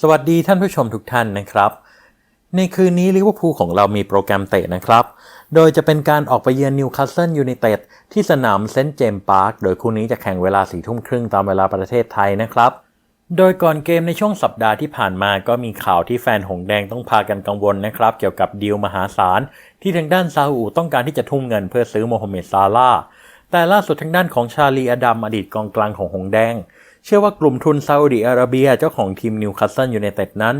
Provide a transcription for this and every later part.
สวัสดีท่านผู้ชมทุกท่านนะครับ ในคืนนี้ลิเวอร์พูลของเรามีโปรแกรมเตะนะครับ โดยจะเป็นการออกไปเยือนนิวคาสเซิลยูไนเต็ดที่สนามเซนต์เจมส์พาร์คโดยคู่นี้จะแข่งเวลาสี่ทุ่มครึ่งตามเวลาประเทศไทยนะครับ โดยก่อนเกมในช่วงสัปดาห์ที่ผ่านมาก็มีข่าวที่แฟนหงแดงต้องพากันกังวลนะครับ เกี่ยวกับดีลมหาศาล ที่ทางด้านซาอุต้องการที่จะทุ่มเงินเพื่อซื้อโมฮัมเหม็ดซาลาห์แต่ล่าสุดทางด้านของชาลีอดัมอดีตกองกลางของหงแดง เชื่อว่ากลุ่มทุนซาอุดิอาระเบียเจ้าของทีมนิวคาสเซิลยูไนเต็ดนั้น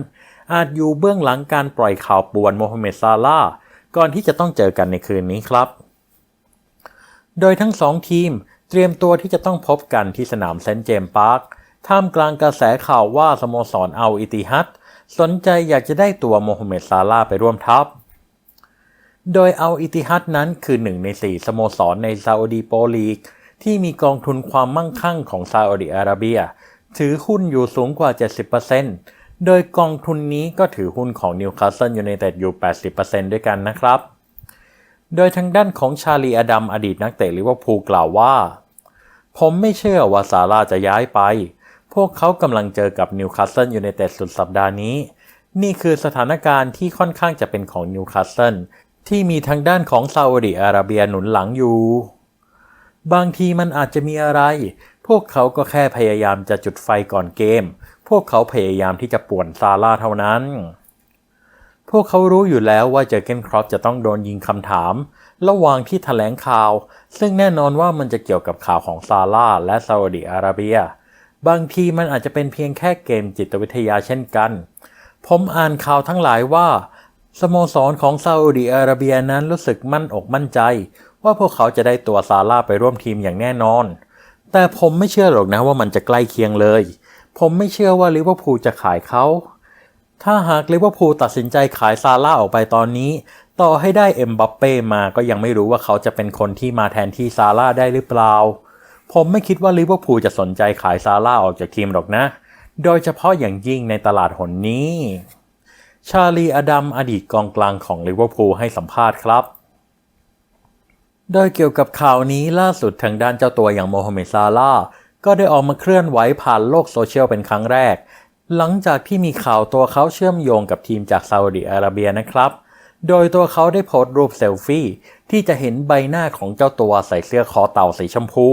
อาจอยู่เบื้องหลังการปล่อยข่าวป่วนโมฮัมเหม็ดซาลาห์ก่อนที่จะต้องเจอกันในคืนนี้ครับ โดยทั้งสองทีมเตรียมตัวที่จะต้องพบกันที่สนามเซนต์เจมส์พาร์คท่ามกลางกระแสข่าวว่าสโมสรอัลอิติฮัดสนใจอยากจะได้ตัวโมฮัมเหม็ดซาลาห์ไปร่วมทัพ โดยอัลอิติฮัดนั้นคือหนึ่งในสี่สโมสรในซาอุดีโปรลีก ที่มีกองทุนความมั่งคั่งของซาอุดิอาระเบีย ถือหุ้นอยู่สูงกว่า 70%โดยกองทุนนี้ก็ถือหุ้นของนิวคาสเซิลยูไนเต็ดอยู่ 80%ด้วยกันนะครับ โดยทางด้านของชาลีอดัมอดีตนักเตะลิเวอร์พูลกล่าวว่า ผมไม่เชื่อว่าซาร่าจะย้ายไป พวกเขากำลังเจอกับนิวคาสเซิลยูไนเต็ดสุดสัปดาห์นี้ นี่คือสถานการณ์ที่ค่อนข้างจะเป็นของนิวคาสเซิลที่มีทางด้านของซาอุดิอาระเบียหนุนหลังอยู่ บางทีมันอาจจะมีอะไร พวกเขาก็แค่พยายามจะจุดไฟก่อนเกม พวกเขาพยายามที่จะป่วนซาร่าเท่านั้น พวกเขารู้อยู่แล้วว่าเจอเกนครอปจะต้องโดนยิงคำถาม ระหว่างที่แถลงข่าว ซึ่งแน่นอนว่ามันจะเกี่ยวกับข่าวของซาร่าและซาอุดิอาระเบีย บางทีมันอาจจะเป็นเพียงแค่เกมจิตวิทยาเช่นกัน ผมอ่านข่าวทั้งหลายว่าสโมสรของซาอุดิอาระเบียนั้นรู้สึกมั่นอกมั่นใจว่าพวกเขาจะได้ตัวซาร่าไปร่วมทีมอย่างแน่นอน แต่ผมไม่เชื่อหรอกนะว่ามันจะใกล้เคียงเลย ผมไม่เชื่อว่าลิเวอร์พูลจะขายเขา ถ้าหากลิเวอร์พูลตัดสินใจขายซาร่าออกไปตอนนี้ ต่อให้ได้เอ็มบัปเป้มาก็ยังไม่รู้ว่าเขาจะเป็นคนที่มาแทนที่ซาร่าได้หรือเปล่า ผมไม่คิดว่าลิเวอร์พูลจะสนใจขายซาร่าออกจากทีมหรอกนะ โดยเฉพาะอย่างยิ่งในตลาดหนนี้ ชาลีอดัมอดีตกองกลางของลิเวอร์พูลให้สัมภาษณ์ครับ โดยเกี่ยวกับข่าวนี้ล่าสุดทางด้านเจ้าตัวอย่างโมฮัมเหม็ดซาลาก็ได้ออกมาเคลื่อนไหวผ่านโลกโซเชียลเป็นครั้งแรก หลังจากที่มีข่าวตัวเขาเชื่อมโยงกับทีมจากซาอุดิอาระเบียนะครับ โดยตัวเขาได้โพสต์รูปเซลฟี่ ที่จะเห็นใบหน้าของเจ้าตัวใส่เสื้อคอเต่าสีชมพู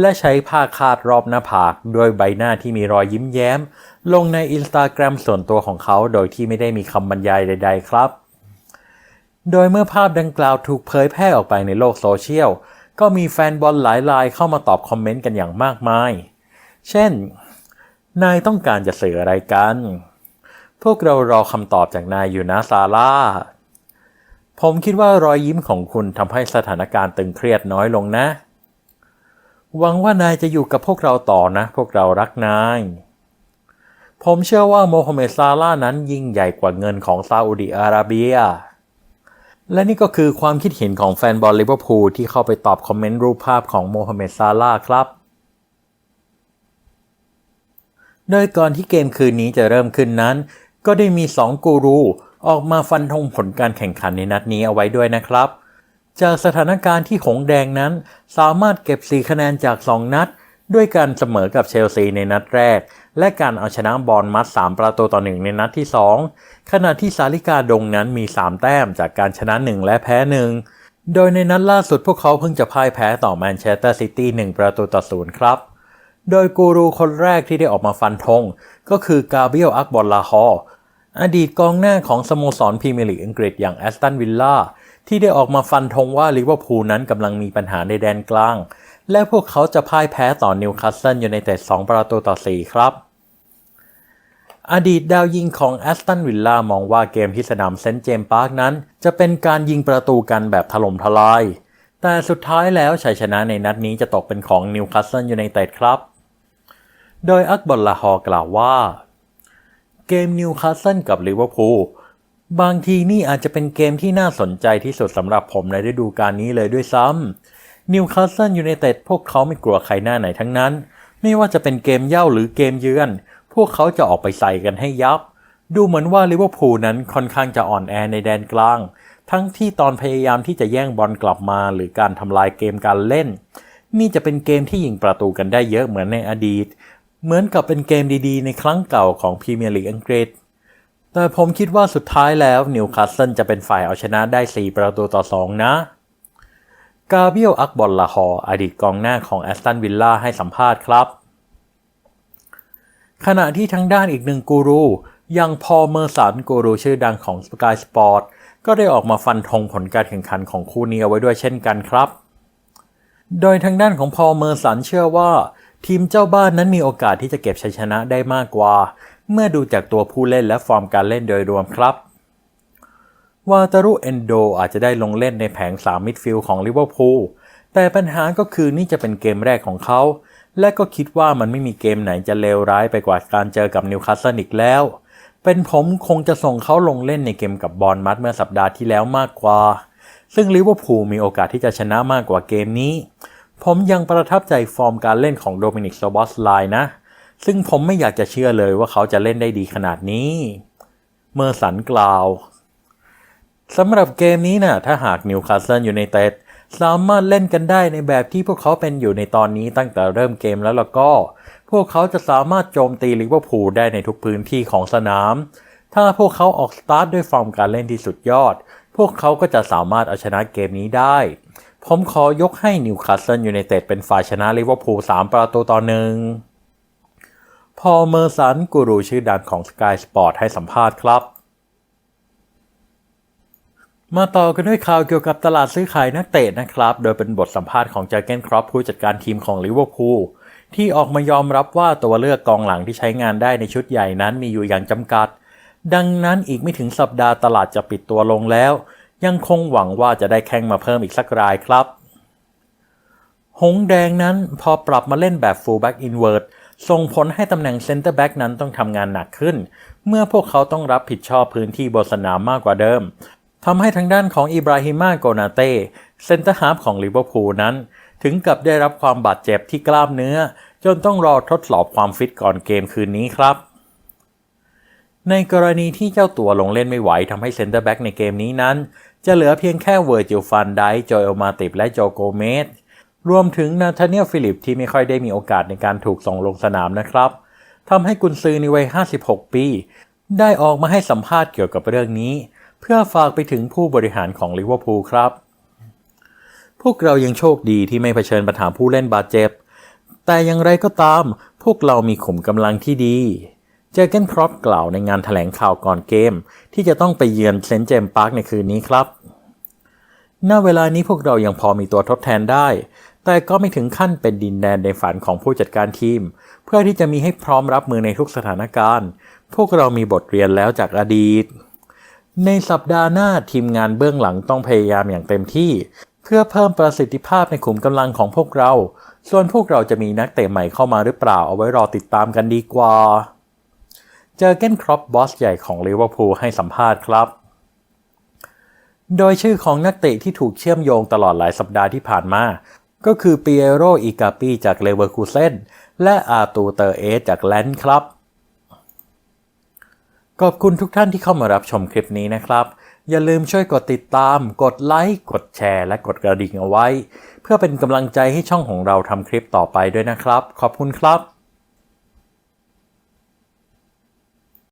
และใช้ผ้าคาดรอบหน้าผากโดยใบหน้าที่มีรอยยิ้มแย้ม ลงในอินสตาแกรมส่วนตัวของเขาโดยที่ไม่ได้มีคำบรรยายใด ๆ ครับ โดยเมื่อภาพดังกล่าวถูกเผยแพร่ออกไปในโลกโซเชียล ก็มีแฟนบอลหลายรายเข้ามาตอบคอมเมนต์กันอย่างมากมาย เช่น นายต้องการจะสื่ออะไรกัน พวกเรารอคำตอบจากนายอยู่นะซาร่า ผมคิดว่ารอยยิ้มของคุณทำให้สถานการณ์ตึงเครียดน้อยลงนะ หวังว่านายจะอยู่กับพวกเราต่อนะ พวกเรารักนาย ผมเชื่อว่าโมฮัมเหม็ดซาร่านั้นยิ่งใหญ่กว่าเงินของซาอุดิอาระเบีย และนี่ก็คือความคิดเห็นของแฟนบอลลิเวอร์พูลที่เข้าไปตอบคอมเมนต์รูปภาพของโมฮัมเหม็ดซาร่าครับ โดยก่อนที่เกมคืนนี้จะเริ่มขึ้นนั้น ก็ได้มี 2 กูรู ออกมาฟันธงผลการแข่งขันในนัดนี้เอาไว้ด้วยนะครับ จากสถานการณ์ที่หงแดงนั้น สามารถเก็บ 4 คะแนนจาก 2 นัด ด้วยการเสมอกับเชลซีในนัดแรก และการเอาชนะบอลมัด 3 ประตูต่อ 1 ในนัดที่ 2 ขณะที่สาลิกาดงนั้นมี 3 แต้มจากการชนะ 1 และแพ้ 1 โดยในนัดล่าสุดพวกเขาเพิ่งจะพ่ายแพ้ต่อแมนเชสเตอร์ซิตี้ 1 ประตูต่อ 0 ครับ โดยกูรูคนแรกที่ได้ออกมาฟันธงก็คือกาเบียลอักบอลลาฮอร์อดีตกองหน้าของสโมสรพรีเมียร์ลีกอังกฤษอย่างแอสตันวิลล่าที่ได้ออกมาฟันธงว่าลิเวอร์พูลนั้นกำลังมีปัญหาในแดนกลาง และพวกเขาจะพ่ายแพ้ต่อนิวคาสเซิลยูไนเต็ด2ประตูต่อ 4 ครับ อดีตดาวยิงของแอสตันวิลล่ามองว่าเกมที่สนามเซนต์เจมส์พาร์คนั้น จะเป็นการยิงประตูกันแบบถล่มทลาย แต่สุดท้ายแล้วชัยชนะในนัดนี้จะตกเป็นของนิวคาสเซิลยูไนเต็ดครับ โดยอักบอลลาฮอร์กล่าวว่า เกมนิวคาสเซิลกับลิเวอร์พูลบางทีนี่อาจจะเป็นเกมที่น่าสนใจที่สุดสำหรับผมในฤดูกาลนี้เลยด้วยซ้ำนิวคาสเซิลยูไนเต็ดพวกเขาไม่กลัวใครหน้าไหนทั้งนั้น ไม่ว่าจะเป็นเกมเย่าหรือเกมเยือน พวกเขาจะออกไปใส่กันให้ยับ ดูเหมือนว่าลิเวอร์พูลนั้นค่อนข้างจะอ่อนแอในแดนกลาง ทั้งที่ตอนพยายามที่จะแย่งบอลกลับมาหรือการทำลายเกมการเล่น นี่จะเป็นเกมที่ยิงประตูกันได้เยอะเหมือนในอดีต เหมือนกับเป็นเกมดีๆ ในครั้งเก่าของพรีเมียร์ลีกอังกฤษแต่ผมคิดว่าสุดท้ายแล้วนิวคาสเซิลจะเป็นฝ่ายเอาชนะได้ 4 ประตูต่อ 2 นะกาเบียลอักบอลลาฮออดีตกองหน้าของแอสตันวิลล่าให้สัมภาษณ์ครับ ขณะที่ทางด้านอีกหนึ่งกูรูอย่างพอลเมอร์สันกูรูชื่อดังของ Sky Sport ก็ได้ออกมาฟันธงผลการแข่งขันของคู่นี้เอาไว้ด้วยเช่นกันครับ โดยทางด้านของพอลเมอร์สันเชื่อว่า ทีมเจ้าบ้านนั้นมีโอกาสที่จะเก็บชัยชนะได้มากกว่า เมื่อดูจากตัวผู้เล่นและฟอร์มการเล่นโดยรวมครับวาตารุเอนโดอาจจะได้ลงเล่นในแผง3มิดฟิลด์ของลิเวอร์พูลแต่ปัญหาก็คือนี่จะเป็นเกมแรกของเขา และก็คิดว่ามันไม่มีเกมไหนจะเลวร้ายไปกว่าการเจอกับนิวคาสเซิลอีกแล้ว เป็นผมคงจะส่งเขาลงเล่นในเกมกับบอลมัดเมื่อสัปดาห์ที่แล้วมากกว่า ซึ่งลิเวอร์พูลมีโอกาสที่จะชนะมากกว่าเกมนี้ ผมยังประทับใจฟอร์มการเล่นของโดมินิกโซบอสไลน์นะ ซึ่งผมไม่อยากจะเชื่อเลยว่าเขาจะเล่นได้ดีขนาดนี้ เมอร์สันกล่าวสำหรับเกมนี้นะ่ะถ้าหากนิวคาสเซิลอยู่ในเตด สามารถเล่นกันได้ในแบบที่พวกเขาเป็นอยู่ในตอนนี้ตั้งแต่เริ่มเกมแล้วแล้วก็ พวกเขาจะสามารถโจมตีลิเวอร์พูลได้ในทุกพื้นที่ของสนาม ถ้าพวกเขาออกสตาร์ทด้วยฟอร์มการเล่นที่สุดยอด พวกเขาก็จะสามารถเอาชนะเกมนี้ได้ ผมขอยกให้นิวคาสเซิลยูไนเต็ดเป็นฝ่ายชนะลิเวอร์พูล3ประตูต่อหนึ่งพอเมอร์สันกูรูชื่อดังของ Sky Sport ให้สัมภาษณ์ครับ มาต่อกันด้วยข่าวเกี่ยวกับตลาดซื้อขายนักเตะนะครับ โดยเป็นบทสัมภาษณ์ของเจอเกนครอปผู้จัดการทีมของลิเวอร์พูลที่ออกมายอมรับว่าตัวเลือกกองหลังที่ใช้งานได้ในชุดใหญ่นั้นมีอยู่อย่างจำกัด ดังนั้นอีกไม่ถึงสัปดาห์ตลาดจะปิดตัวลงแล้ว ยังคงหวังว่าจะได้แข้งมาเพิ่มอีกสักรายครับ หงแดงนั้นพอปรับมาเล่นแบบ fullback inward ส่งผลให้ตำแหน่ง center back นั้นต้องทำงานหนักขึ้น เมื่อพวกเขาต้องรับผิดชอบพื้นที่บนสนามมากกว่าเดิม ทำให้ทางด้านของอิบราฮิมาโกนาเต้เซนเตอร์ฮาฟของลิเวอร์พูลนั้น ถึงกับได้รับความบาดเจ็บที่กล้ามเนื้อ จนต้องรอทดสอบความฟิตก่อนเกมคืนนี้ครับ ในกรณีที่เจ้าตัวลงเล่นไม่ไหวทำให้เซนเตอร์แบ็กในเกมนี้นั้น จะเหลือเพียงแค่เวอร์จิลฟันไดโจเอลมาติบและโจโกเมสรวมถึงนาธาเนียลฟิลิปที่ไม่ค่อยได้มีโอกาสในการถูกส่งลงสนามนะครับทำให้กุนซือในวัย 56 ปี ได้ออกมาให้สัมภาษณ์เกี่ยวกับเรื่องนี้ เพื่อฝากไปถึงผู้บริหารของลิเวอร์พูลครับ พวกเรายังโชคดีที่ไม่เผชิญปัญหาผู้เล่นบาดเจ็บ แต่อย่างไรก็ตาม พวกเรามีขุมกำลังที่ดี เจอเกนครอปกล่าวในงานถแถลงข่าวก่อนเกม ที่จะต้องไปเยือนเซนต์เจมส์พาร์คในคืนนี้ครับ ณ เวลานี้พวกเรายังพอมีตัวทดแทนได้ แต่ก็ไม่ถึงขั้นเป็นดินแดนในฝันของผู้จัดการทีม เพื่อที่จะมีให้พร้อมรับมือในทุกสถานการณ์ พวกเรามีบทเรียนแล้วจากอดีต ในสัปดาห์หน้าทีมงานเบื้องหลังต้องพยายามอย่างเต็มที่ เพื่อเพิ่มประสิทธิภาพในขุมกำลังของพวกเรา ส่วนพวกเราจะมีนักเตะใหม่เข้ามาหรือเปล่าเอาไว้รอติดตามกันดีกว่า เจอเกนครอปบอสใหญ่ของลิเวอร์พูลให้สัมภาษณ์ครับ โดยชื่อของนักเตะที่ถูกเชื่อมโยงตลอดหลายสัปดาห์ที่ผ่านมา ก็คือเปียโรอิกาปีจากเลเวอร์คูเซนและอาตูเตอร์เอจากแลนด์ครับ ขอบคุณทุกท่านที่เข้ามารับชมคลิปนี้นะครับ อย่าลืมช่วยกดติดตาม กดไลค์ กดแชร์ และกดกระดิ่งเอาไว้ เพื่อเป็นกำลังใจให้ช่องของเราทำคลิปต่อไปด้วยนะครับ ขอบคุณครับ